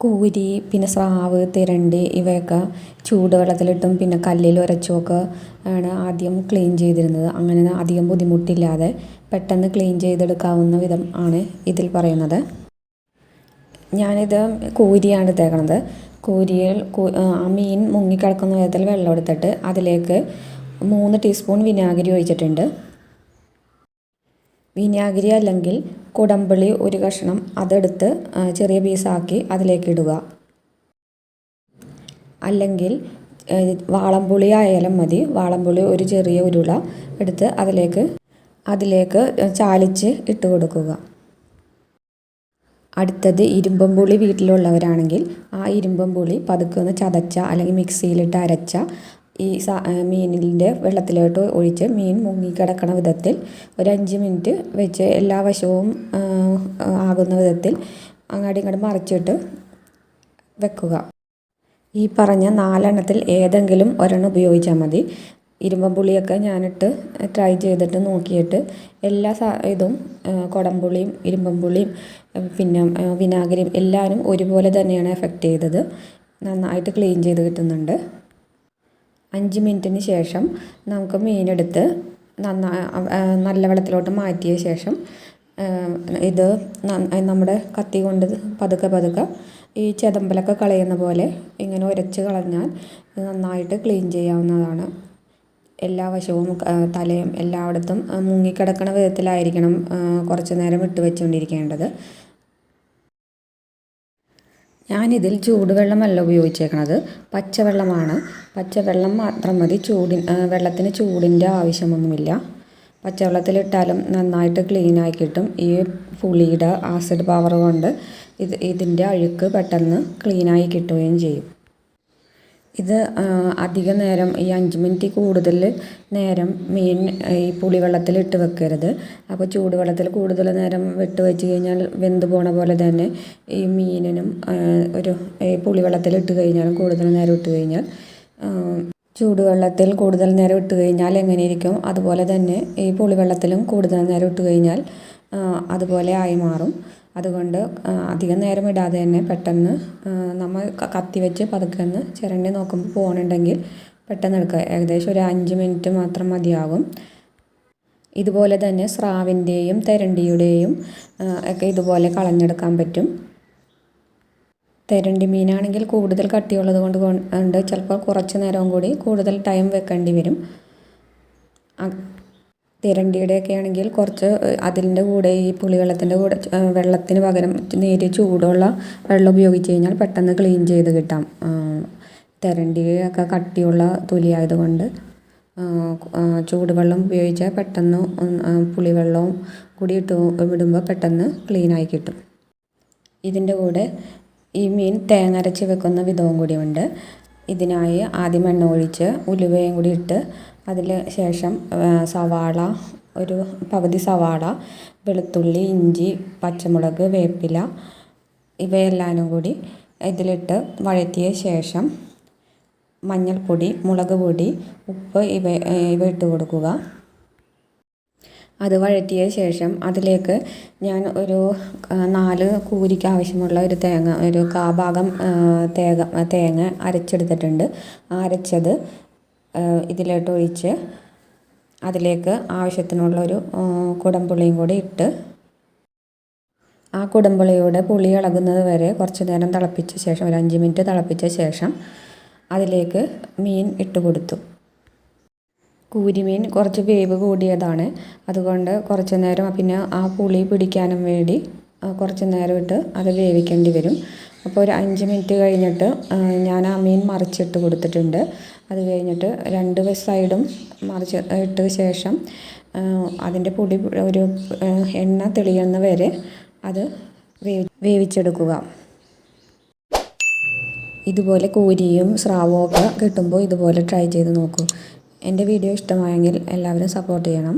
കൂരി പിന്നെ സ്രാവ് തിരണ്ടി ഇവയൊക്കെ ചൂടുവെള്ളത്തിലിട്ടും പിന്നെ കല്ലിൽ ഉരച്ചുമൊക്കെ ആണ് ആദ്യം ക്ലീൻ ചെയ്തിരുന്നത്. അങ്ങനെ അധികം ബുദ്ധിമുട്ടില്ലാതെ പെട്ടെന്ന് ക്ലീൻ ചെയ്തെടുക്കാവുന്ന വിധം ആണ് ഇതിൽ പറയുന്നത്. ഞാനിത് കൂരിയാണ് തേക്കണത് കൂരിയിൽ ആ മീൻ മുങ്ങിക്കിടക്കുന്ന വിധത്തിൽ വെള്ളം എടുത്തിട്ട് അതിലേക്ക് മൂന്ന് ടീസ്പൂൺ വിനാഗിരി ഒഴിച്ചിട്ടുണ്ട്. വിനാഗിരി അല്ലെങ്കിൽ കുടംപുളി ഒരു കഷ്ണം അതെടുത്ത് ചെറിയ പീസാക്കി അതിലേക്ക് ഇടുക. അല്ലെങ്കിൽ വാളംപുളി ആയാലും മതി. വാളംപുളി ഒരു ചെറിയ ഉരുള എടുത്ത് അതിലേക്ക് അതിലേക്ക് ചാലിച്ച് ഇട്ട് കൊടുക്കുക. അടുത്തത് ഇരുമ്പം പുളി വീട്ടിലുള്ളവരാണെങ്കിൽ ആ ഇരുമ്പം പുളി പതുക്കെ ഒന്ന് ചതച്ച അല്ലെങ്കിൽ മിക്സിയിലിട്ട് അരച്ച ഈ സാ മീനിന്റെ വെള്ളത്തിലോട്ട് ഒഴിച്ച് മീൻ മുങ്ങിക്കിടക്കണ വിധത്തിൽ ഒരു അഞ്ച് മിനിറ്റ് വെച്ച് എല്ലാ വശവും ആകുന്ന വിധത്തിൽ അങ്ങാടി ഇങ്ങോട്ട് മറിച്ചിട്ട് വെക്കുക. ഈ പറഞ്ഞ നാലെണ്ണത്തിൽ ഏതെങ്കിലും ഒരെണ്ണം ഉപയോഗിച്ചാൽ മതി. ഇരുമ്പൻ പുളിയൊക്കെ ഞാനിട്ട് ട്രൈ ചെയ്തിട്ട് നോക്കിയിട്ട് എല്ലാ സാ ഇതും കുടംപുളിയും ഇരുമ്പം പുളിയും പിന്നെ വിനാഗിരിയും എല്ലാവരും ഒരുപോലെ തന്നെയാണ് എഫക്റ്റ് ചെയ്തത്. നന്നായിട്ട് ക്ലീൻ ചെയ്ത് കിട്ടുന്നുണ്ട്. അഞ്ച് മിനിറ്റിന് ശേഷം നമുക്ക് മീനെടുത്ത് നന്നായി നല്ല വെള്ളത്തിലോട്ട് മാറ്റിയ ശേഷം ഇത് നമ്മുടെ കത്തി കൊണ്ട് പതുക്കെ പതുക്കെ ഈ ചെതമ്പലൊക്കെ കളയുന്ന പോലെ ഇങ്ങനെ ഉരച്ച് കളഞ്ഞാൽ നന്നായിട്ട് ക്ലീൻ ചെയ്യാവുന്നതാണ്. എല്ലാ വശവും തലയും എല്ലായിടത്തും മുങ്ങിക്കിടക്കണ വിധത്തിലായിരിക്കണം കുറച്ച് നേരം ഇട്ട് വെച്ചുകൊണ്ടിരിക്കേണ്ടത് ഞാനിതിൽ ചൂടുവെള്ളമല്ല ഉപയോഗിച്ചേക്കണത്. പച്ചവെള്ളമാണ്. പച്ചവെള്ളം മാത്രം മതി. ചൂടി വെള്ളത്തിന് ചൂടിന്റെ ആവശ്യമൊന്നുമില്ല. പച്ചവെള്ളത്തിലിട്ടാലും നന്നായിട്ട് ക്ലീനായി കിട്ടും. ഈ പുളിയുടെ ആസിഡ് പവർ കൊണ്ട് ഇത് ഇതിന്റെ അഴുക്ക് പെട്ടെന്ന് ക്ലീനായി കിട്ടുകയും ചെയ്യും. ഇത് അധിക നേരം ഈ അഞ്ച് മിനിറ്റ് കൂടുതൽ നേരം മീൻ ഈ പുളിവെള്ളത്തിൽ ഇട്ട് വെക്കരുത്. അപ്പോൾ ചൂടുവെള്ളത്തിൽ കൂടുതൽ നേരം ഇട്ട് വെച്ച് കഴിഞ്ഞാൽ വെന്ത് പോണ പോലെ തന്നെ ഈ മീനിനും ഒരു ഈ പുളിവെള്ളത്തിൽ ഇട്ട് കഴിഞ്ഞാലും കൂടുതൽ നേരം ഇട്ട് കഴിഞ്ഞാൽ ചൂടുവെള്ളത്തിൽ കൂടുതൽ നേരം ഇട്ട് കഴിഞ്ഞാൽ എങ്ങനെയിരിക്കും? അതുപോലെ തന്നെ ഈ പുളിവെള്ളത്തിലും കൂടുതൽ നേരം ഇട്ട് കഴിഞ്ഞാൽ അതുപോലെ ആയി മാറും. അതുകൊണ്ട് അധികം നേരം ഇടാതെ തന്നെ പെട്ടെന്ന് നമ്മൾ കത്തി വെച്ച് പതുക്കെ ഒന്ന് ചിരണ്ടി നോക്കുമ്പോൾ പോകണുണ്ടെങ്കിൽ പെട്ടെന്ന് എടുക്കുക. ഏകദേശം ഒരു അഞ്ച് മിനിറ്റ് മാത്രം മതിയാകും ഇതുപോലെ തന്നെ സ്രാവിന്റെയും തെരണ്ടിയുടെയും ഒക്കെ ഇതുപോലെ കളഞ്ഞെടുക്കാൻ പറ്റും. തെരണ്ടി മീനാണെങ്കിൽ കൂടുതൽ കട്ടിയുള്ളത് കൊണ്ട് കൊണ്ട് ചിലപ്പോൾ കുറച്ച് നേരവും കൂടി കൂടുതൽ ടൈം വെക്കേണ്ടി വരും. തിരണ്ടിയുടെയൊക്കെ ആണെങ്കിൽ കുറച്ച് അതിന്റെ കൂടെ ഈ പുളിവെള്ളത്തിന്റെ കൂടെ വെള്ളത്തിന് പകരം നേരിയ ചൂടുള്ള വെള്ളം ഉപയോഗിച്ച് കഴിഞ്ഞാൽ പെട്ടെന്ന് ക്ലീൻ ചെയ്ത് കിട്ടാം. തിരണ്ടിയൊക്കെ കട്ടിയുള്ള തൊലി ആയതുകൊണ്ട് ചൂടുവെള്ളം ഉപയോഗിച്ചാൽ പെട്ടെന്ന് പുളിവെള്ളവും കൂടി ഇട്ട് വിടുമ്പോൾ പെട്ടെന്ന് ക്ലീനായി കിട്ടും. ഇതിന്റെ കൂടെ ഈ മീൻ തേങ്ങ അരച്ച് വെക്കുന്ന വിധവും കൂടിയുണ്ട് ഇതിനായി ആദ്യം എണ്ണ ഒഴിച്ച് ഉലുവയും കൂടി ഇട്ട് അതിൽ ശേഷം സവാള ഒരു പകുതി സവാള വെളുത്തുള്ളി ഇഞ്ചി പച്ചമുളക് വേപ്പില ഇവയെല്ലാനും കൂടി ഇതിലിട്ട് വഴറ്റിയ ശേഷം മഞ്ഞൾപ്പൊടി മുളക് പൊടി ഉപ്പ് ഇവ ഇവ ഇട്ട് കൊടുക്കുക. അത് വഴറ്റിയ ശേഷം അതിലേക്ക് ഞാൻ ഒരു നാല് കൂരിക്ക് ആവശ്യമുള്ള ഒരു തേങ്ങ ഒരു കാഭാഗം തേങ്ങ തേങ്ങ അരച്ചെടുത്തിട്ടുണ്ട്. അരച്ചത് ഇതിലോട്ട് ഒഴിച്ച് അതിലേക്ക് ആവശ്യത്തിനുള്ളൊരു കുടംപുളിയും കൂടി ഇട്ട് ആ കുടംപുളിയുടെ പുളി ഇളകുന്നത് വരെ കുറച്ച് നേരം തിളപ്പിച്ച ശേഷം ഒരു അഞ്ച് മിനിറ്റ് തിളപ്പിച്ച ശേഷം അതിലേക്ക് മീൻ ഇട്ട് കൊടുത്തു. കൂരിമീൻ കുറച്ച് വേവ് കൂടിയതാണ്. അതുകൊണ്ട് കുറച്ച് നേരം പിന്നെ ആ പുളി പിടിക്കാനും വേണ്ടി കുറച്ച് നേരം ഇട്ട് അത് വേവിക്കേണ്ടി വരും. അപ്പോൾ ഒരു അഞ്ച് മിനിറ്റ് കഴിഞ്ഞിട്ട് ഞാൻ ആ മീൻ മറിച്ചിട്ട് കൊടുത്തിട്ടുണ്ട്. അത് കഴിഞ്ഞിട്ട് രണ്ട് സൈഡും മറിച്ച് ഇട്ട ശേഷം അതിന്റെ പൊടി ഒരു എണ്ണ തെളിയുന്ന വരെ അത് വേവി വേവിച്ചെടുക്കുക. ഇതുപോലെ കൂരിയും സ്രാവും ഒക്കെ കിട്ടുമ്പോൾ ഇതുപോലെ ട്രൈ ചെയ്ത് നോക്കൂ. എന്റെ വീഡിയോ ഇഷ്ടമായെങ്കിൽ എല്ലാവരും സപ്പോർട്ട് ചെയ്യണം.